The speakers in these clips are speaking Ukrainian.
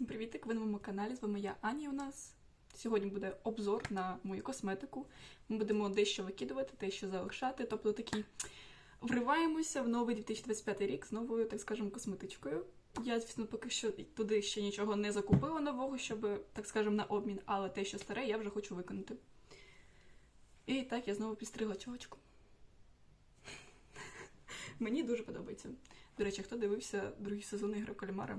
Всім привітик! Ви на моєму каналі. З вами я Аня. У нас сьогодні буде обзор на мою косметику. Ми будемо дещо викидувати, дещо залишати. Тобто такий вриваємося в новий 2025 рік з новою, так скажемо, косметичкою. Я, звісно, поки що туди ще нічого не закупила нового, щоб, так скажемо, на обмін, але те, що старе, я вже хочу виконати. І так я знову підстригла чолочку. Мені дуже подобається. До речі, хто дивився другий сезон ігри Кальмара?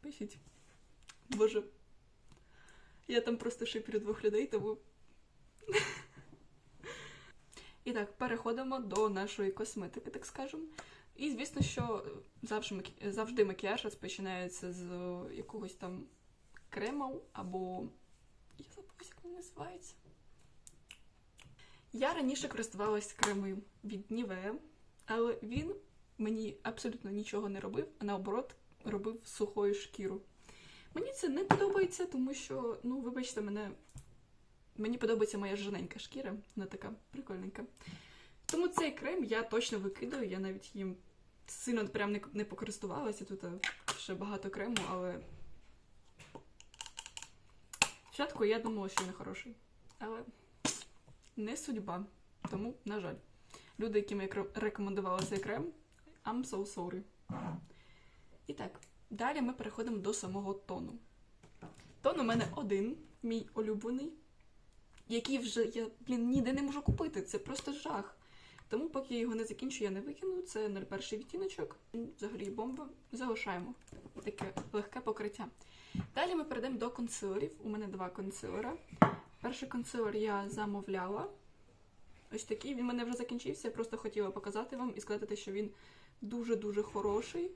Пишіть. Боже. Я там просто шиплю двох людей, тому. І так, переходимо до нашої косметики, так скажемо. І звісно, що завжди, макі- завжди макіяж розпочинається з якогось там крему або. Я забула, як він називається. Я раніше користувалася кремом від Nivea, але він мені абсолютно нічого не робив, а наоборот, робив сухою шкіру. Мені це не подобається, тому що, ну, вибачте, мене. Мені подобається моя жирненька шкіра, вона така прикольненька. Тому цей крем я точно викидаю, я навіть їм сильно прям не, не покористувалася. Тут е, ще багато крему, але. Спочатку я думала, що він хороший. Але не судьба. Тому, на жаль, люди, яким я рекомендувала цей крем, I'm so sorry. І так, далі ми переходимо до самого тону. Тон у мене один, мій улюблений, який вже я, блін, ніде не можу купити. Це просто жах. Тому, поки я його не закінчу, я не викину. Це 01 відтіночок. Взагалі бомба. Залишаємо таке легке покриття. Далі ми перейдемо до консилерів. У мене два консилера. Перший консилер я замовляла. Ось такий. Він мене вже закінчився. Я просто хотіла показати вам і сказати, що він дуже-дуже хороший.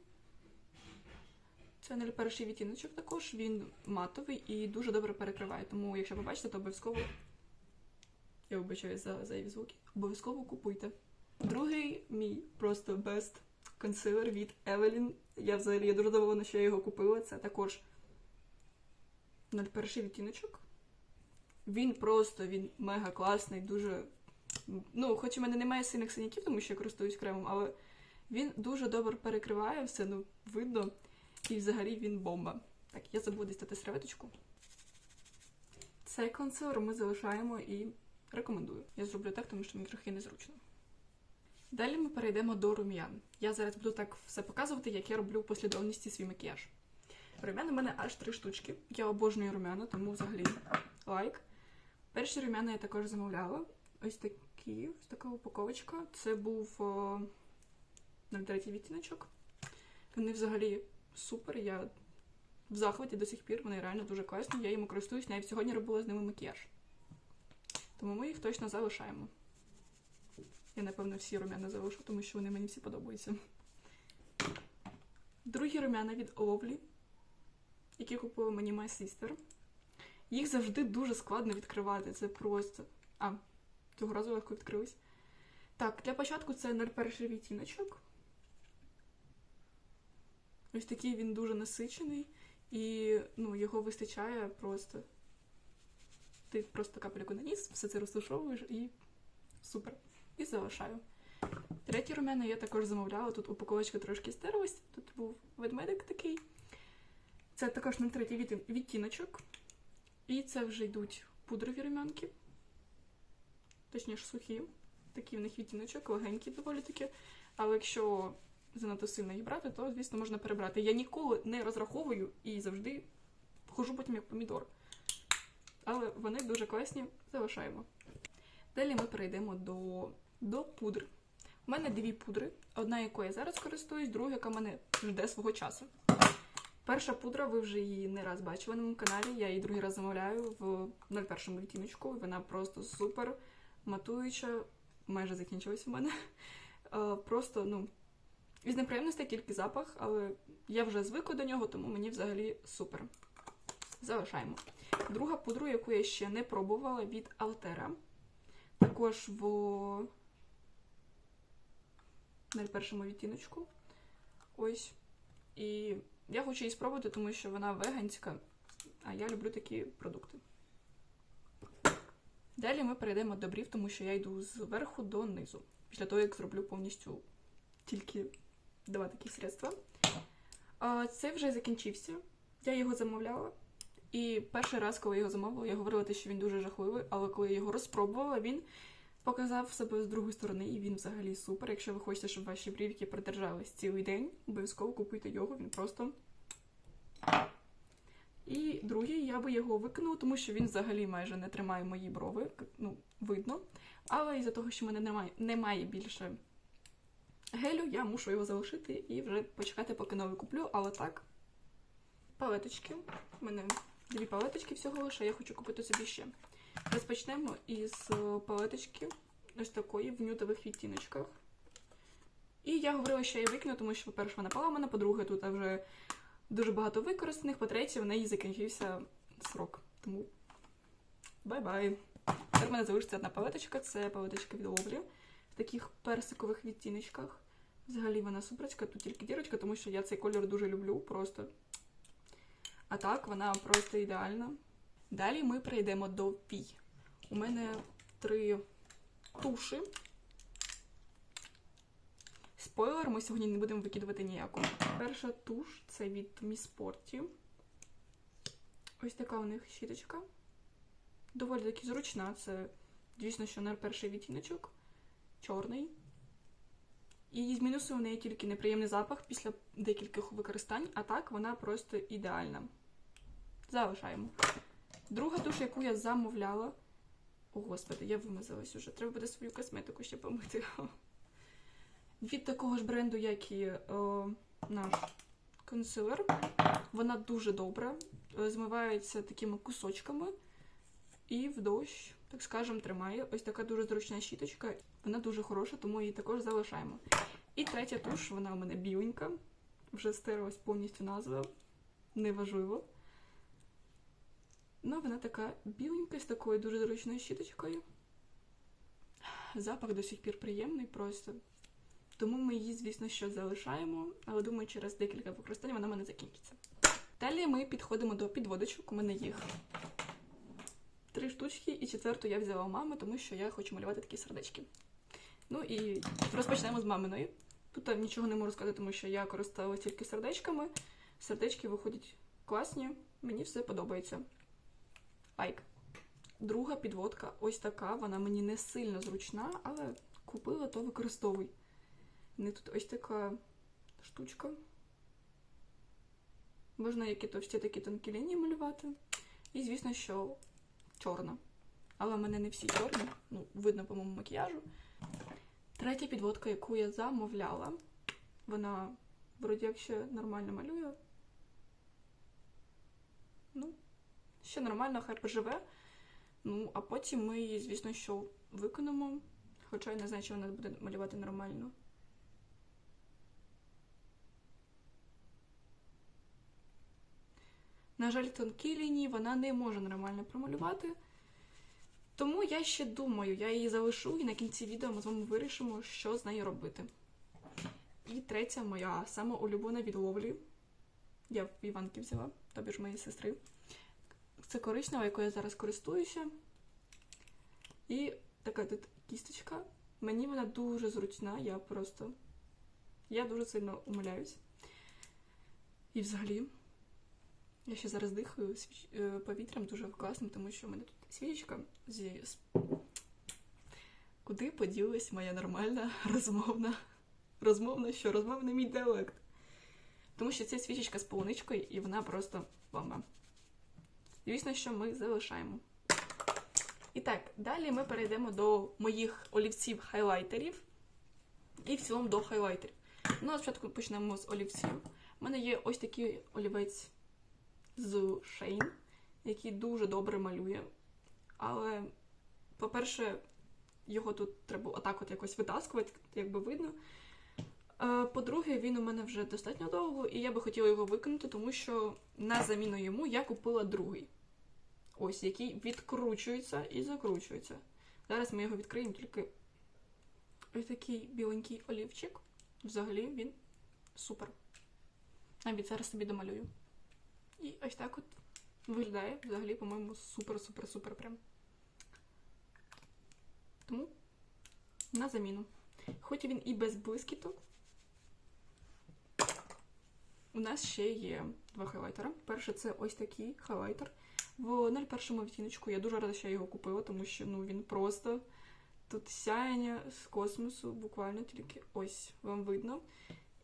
Це 01 відтіночок також, він матовий і дуже добре перекриває. Тому, якщо побачите, то обов'язково. Я вибачаю за зайві звуки. Обов'язково купуйте. Другий мій просто best консилер від Evelyn. Я взагалі я дуже задоволена, що я його купила. Це також 01 відтіночок. Він просто він мега класний, дуже. Ну, хоч у мене немає сильних синяків, тому що я користуюсь кремом, але він дуже добре перекриває все, ну, видно. І взагалі він бомба. Так, я забуду дістати серветочку. Цей консилер ми залишаємо і рекомендую. Я зроблю так, тому що мені трохи незручно. Далі ми перейдемо до рум'ян. Я зараз буду так все показувати, як я роблю в послідовності свій макіяж. Рум'ян у мене аж три штучки. Я обожнюю рум'яна, тому взагалі лайк. Перші рум'яна я також замовляла. Ось такі, ось така упаковочка. Це був 03 відтіночок. Вони взагалі супер. Я в захваті до сих пір, вони реально дуже класні. Я їм користуюсь, навіть сьогодні робила з ними макіяж. Тому ми їх точно залишаємо. Я, напевно, всі рум'яна залишу, тому що вони мені всі подобаються. Другі рум'яна від Lovely, які купила мені моя sister. Їх завжди дуже складно відкривати. Це просто. А, цього разу легко відкрились. Так, для початку це 01 відтіночок. Ось такий він дуже насичений, і ну, його вистачає просто. Ти просто капельку наніс, все це розташовуєш і супер. І залишаю. Третій румяна я також замовляла. Тут упаковочка трошки стерлась. Тут був ведмедик такий. Це також на третій відтіночок. І це вже йдуть пудрові румянки. Точніше, сухі. Такий в них відтіночок, легенький доволі таки. Але якщо занадто сильно їх брати, то, звісно, можна перебрати. Я ніколи не розраховую і завжди хожу потім як помідор. Але вони дуже класні, залишаємо. Далі ми перейдемо до, до пудр. У мене дві пудри, одна якою я зараз користуюсь, друга, яка мене жде свого часу. Перша пудра, ви вже її не раз бачили на моєму каналі. Я її другий раз замовляю в 01 відтіночку. Вона просто супер матуюча, майже закінчилась у мене. Е, Просто, ну, із неприємностей тільки запах, але я вже звикла до нього, тому мені взагалі супер. Залишаємо. Друга пудра, яку я ще не пробувала від Altera. Також в 01 відтіночку. Ось. І я хочу її спробувати, тому що вона веганська, а я люблю такі продукти. Далі ми перейдемо до брів, тому що я йду зверху до низу. Після того, як зроблю повністю тільки два такі средства. А, Це вже закінчився. Я його замовляла. І перший раз, коли я його замовила, я говорила, що він дуже жахливий, але коли я його розпробувала, він показав себе з другої сторони, і він взагалі супер. Якщо ви хочете, щоб ваші брівки продержались цілий день, обов'язково купуйте його, він просто. І другий, я би його викинула, тому що він взагалі майже не тримає мої брови, ну, видно. Але із-за того, що в мене немає, немає більше гелю, я мушу його залишити і вже почекати, поки новий куплю. Але так, палеточки. У мене дві палеточки всього лише, я хочу купити собі ще. Розпочнемо із е, палеточки, ось такої, в нютових відтіночках. І я говорила, що я її викину, тому що, по-перше, вона поламана, по-друге, тут вже дуже багато використаних, по-третє, в неї закінчився срок. Тому бай-бай. Тепер в мене залишиться одна палеточка, це палеточка від Ловлі в таких персикових відтіночках. Взагалі вона суперська, тут тільки дірочка, тому що я цей кольор дуже люблю, просто. А так, вона просто ідеальна. Далі ми перейдемо до вій. У мене три туші. Спойлер, ми сьогодні не будемо викидувати ніяку. Перша туш це від Sporty. Ось така у них щіточка. Доволі таки зручна. Це, звісно, що на перший відтіночок. Чорний. І з мінусу в неї тільки неприємний запах після декількох використань, а так вона просто ідеальна. Залишаємо. Друга туш, яку я замовляла. О, господи, я вимазалась уже. Треба буде свою косметику ще помити. Від такого ж бренду, як і о, наш консилер. Вона дуже добра. е, Змивається такими кусочками. І в дощ, так скажем, тримає. Ось така дуже зручна щіточка. Вона дуже хороша, тому її також залишаємо. І третя туш, вона у мене біленька. Вже стерлась повністю назва. Неважливо. Ну, вона така біленька з такою дуже зручною щіточкою. Запах до сих пір приємний просто. Тому ми її, звісно, що залишаємо, але думаю, через декілька використань вона в мене закінчиться. Далі ми підходимо до підводочок. У мене їх три штучки, і четверту я взяла у мами, тому що я хочу малювати такі сердечки. Ну і розпочнемо з маминої. Тут нічого не можу сказати, тому що я користувалася тільки сердечками. Сердечки виходять класні, мені все подобається. Лайк. Друга підводка ось така, вона мені не сильно зручна, але купила, то використовуй. Не тут ось така штучка. Можна які товсті такі тонкі лінії малювати. І, звісно, що чорна. Але в мене не всі чорні, ну, видно по моєму макіяжу. Третя підводка, яку я замовляла, вона вроді як ще нормально малює. Ну, ще нормально, хай поживе. Ну, а потім ми її, звісно, що виконемо. Хоча я не знаю, чи вона буде малювати нормально. На жаль, тонкі лінії вона не може нормально промалювати. Тому я ще думаю, я її залишу і на кінці відео ми з вами вирішимо, що з нею робити. І третя моя сама улюблена від ловлі. Я в Іванки взяла, тобі ж моєї сестри. Це коричнева, якою я зараз користуюся. І така тут кісточка. Мені вона дуже зручна, я просто. Я дуже сильно умиляюсь. І взагалі. Я ще зараз дихаю е, повітрям дуже класним, тому що в мене тут свічка зі. Куди поділась моя нормальна розмовна. Розмовна, що розмовний мій діалект. Тому що це свічечка з полуничкою, і вона просто бомба. Звісно, що ми залишаємо. І так, далі ми перейдемо до моїх олівців-хайлайтерів. І в цілому до хайлайтерів. Ну, а спочатку почнемо з олівців. У мене є ось такий олівець з Shane, який дуже добре малює. Але, по-перше, його тут треба отак от якось витаскувати, якби видно. Е, По-друге, він у мене вже достатньо довго, і я би хотіла його викинути, тому що на заміну йому я купила другий. Ось, який відкручується і закручується. Зараз ми його відкриємо тільки ось такий біленький олівчик. Взагалі він супер. Навіть зараз собі домалюю. І ось так от виглядає взагалі, по-моєму, супер-супер-супер прям. Тому на заміну. Хоч він і без блискіток, у нас ще є два хайлайтера. Перший це ось такий хайлайтер. В 01 відтіночку я дуже рада, що я його купила, тому що ну, він просто тут сяяння з космосу, буквально тільки ось вам видно.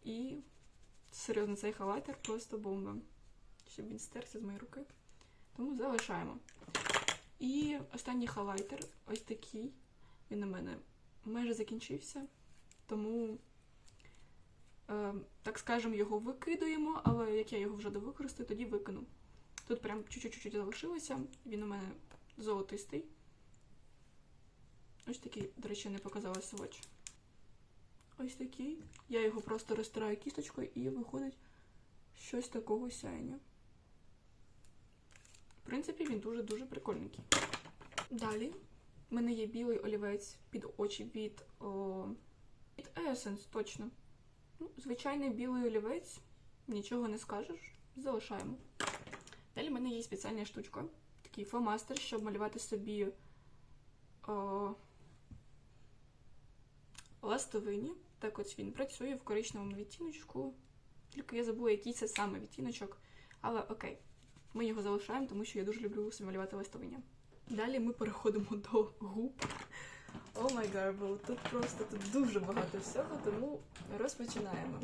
І серйозно, цей хайлайтер просто бомба. Щоб він стерся з моєї руки. Тому залишаємо. І останній хайлайтер ось такий. Він у мене майже закінчився. Тому, е, так скажемо, його викидуємо, але як я його вже довикористаю, тоді викину. Тут прям чуть-чуть залишилося. Він у мене золотистий. Ось такий, до речі, не показала сводч. Ось такий. Я його просто розтираю кісточкою і виходить щось такого сяєння. Принципі, він дуже-дуже прикольненький. Далі в мене є білий олівець під очі від, о, від Essence, точно. Ну, звичайний білий олівець, нічого не скажеш, залишаємо. Далі в мене є спеціальна штучка, такий фломастер, щоб малювати собі о, ластовині. Так ось він працює в коричневому відтіночку. Тільки я забула, який це саме відтіночок. Але окей, ми його залишаємо, тому що я дуже люблю малювати ластовиня. Далі ми переходимо до губ. О май гарбл, тут просто тут дуже багато всього, тому розпочинаємо.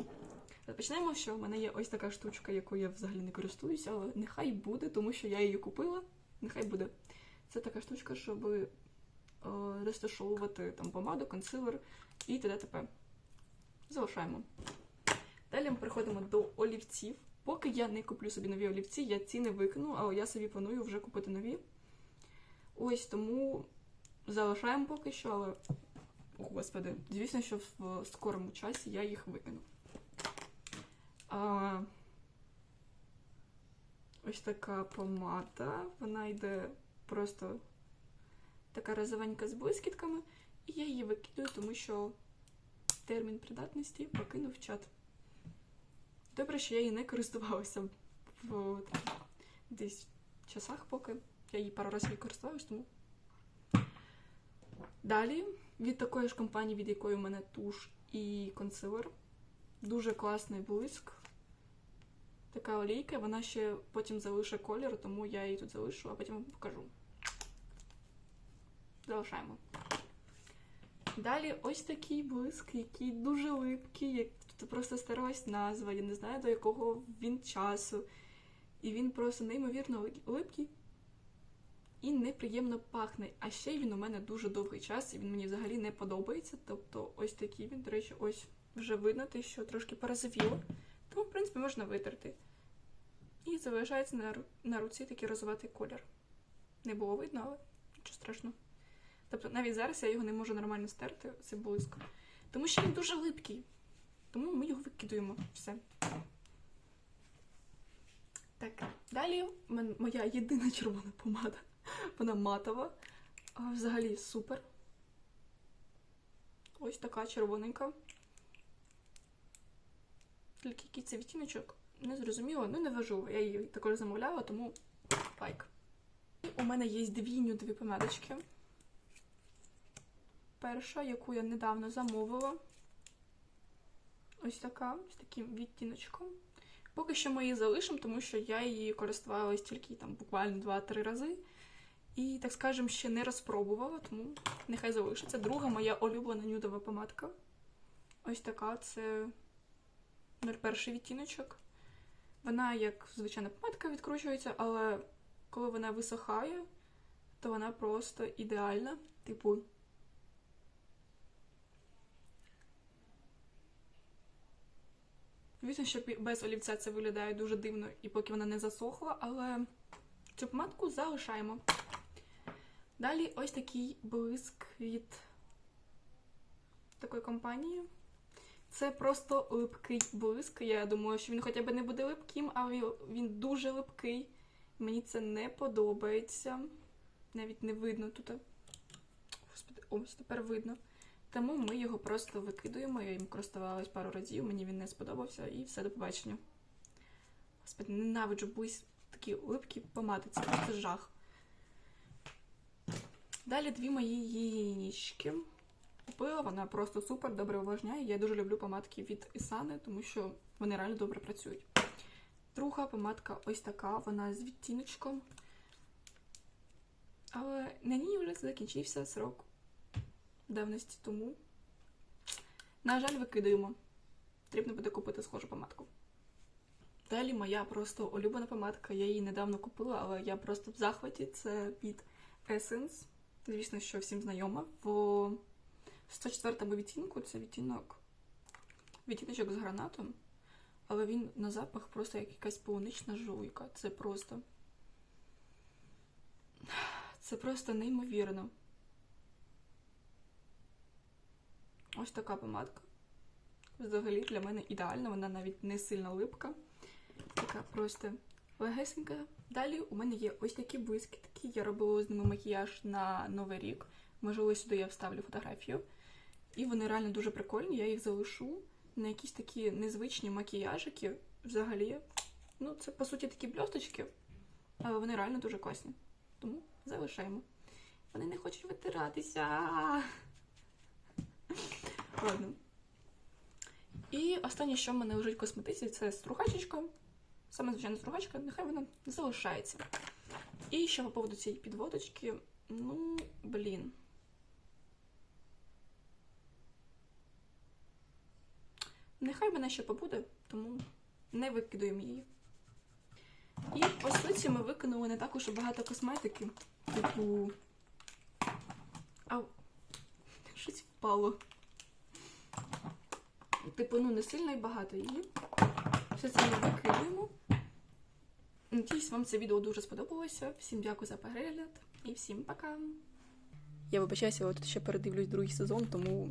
Розпочинаємо, що в мене є ось така штучка, якою я взагалі не користуюся, але нехай буде, тому що я її купила. Нехай буде. Це така штучка, щоб о, розташовувати там помаду, консилер і т.д. т.п. Залишаємо. Далі ми переходимо до олівців. Поки я не куплю собі нові олівці, я ці не викину, але я собі планую вже купити нові. Ось тому залишаємо поки що, але. Господи, звісно, що в скорому часі я їх викину. А... Ось така помада. Вона йде просто така розовенька з блискітками. І я її викидаю, тому що термін придатності покинув чат. Добре, що я її не користувалася в десь часах поки. Я її пару разів користувалась, тому. Далі від такої ж компанії, від якої у мене туш і консилер. Дуже класний блиск. Така олійка, вона ще потім залише колір, тому я її тут залишу, а потім вам покажу. Залишаємо. Далі ось такий блиск, який дуже липкий, тут просто старалась назва, я не знаю до якого він часу. І він просто неймовірно липкий і неприємно пахне. А ще він у мене дуже довгий час, і він мені взагалі не подобається. Тобто ось такий він, до речі, ось вже видно, те, що трошки порозовіло. Тому, в принципі, можна витерти. І залишається на, на руці такий розоватий колір. Не було видно, але нічого страшного. Тобто навіть зараз я його не можу нормально стерти, цей блиск. Тому що він дуже липкий. Тому ми його викидуємо. Все. Так, далі моя єдина червона помада. Вона матова. Взагалі супер. Ось така червоненька. Тільки який це відтіночок, не зрозуміло, ну не важливо. Я її також замовляла, тому лайк. У мене є дві нюдові помадочки. Перша, яку я недавно замовила. Ось така, з таким відтіночком. Поки що ми її залишимо, тому що я її користувалась тільки там буквально 2-3 рази. І, так скажемо, ще не розпробувала, тому нехай залишиться. Друга моя улюблена нюдова помадка. Ось така це 01 відтіночок. Вона, як звичайна помадка, відкручується, але коли вона висохає, то вона просто ідеальна. Типу. Звісно, що без олівця це виглядає дуже дивно, і поки вона не засохла, але цю помадку залишаємо. Далі ось такий блиск від такої компанії. Це просто липкий блиск. Я думаю, що він хоча б не буде липким, але він дуже липкий. Мені це не подобається. Навіть не видно тут. Господи, ось тепер видно. Тому ми його просто викидуємо. Я їм користувалась пару разів, мені він не сподобався і все до побачення. Господи, ненавиджу близь такі липкі помади. Це просто жах. Далі дві мої яєчки. Купила, вона просто супер, добре уважняє. Я дуже люблю помадки від Ісани, тому що вони реально добре працюють. Друга помадка ось така, вона з відтіночком. Але на ній вже закінчився срок давності, тому, на жаль, викидаємо. Потрібно буде купити схожу помадку. Далі моя просто улюблена помадка. Я її недавно купила, але я просто в захваті. Це від Essence. Звісно, що всім знайома. В 104-му відтінку це відтінок відтіночок з гранатом, але він на запах просто як якась полунична жуйка. Це просто. Це просто неймовірно. Ось така помадка. Взагалі для мене ідеальна, вона навіть не сильно липка. Така просто легесенька. Далі у мене є ось такі блискітки. Я робила з ними макіяж на Новий рік. Можливо, сюди я вставлю фотографію. І вони реально дуже прикольні. Я їх залишу на якісь такі незвичні макіяжики. Взагалі, ну, це по суті такі бльосточки, але вони реально дуже класні. Тому залишаємо. Вони не хочуть витиратися. Ладно. І останнє, що в мене лежить в косметиці, це стругачечка. Саме звичайна стругачка, нехай вона залишається. І ще по поводу цієї підводочки, ну, блін. Нехай мене ще побуде, тому не викидуємо її. І по суті ми викинули не так уж багато косметики. Типу. Ау, щось впало. Типу, ну не сильно і багато її. Все це ми викидаємо. Надіюсь, вам це відео дуже сподобалося. Всім дякую за перегляд і всім пока. Я вибачаюся, я тут ще передивлюсь другий сезон, тому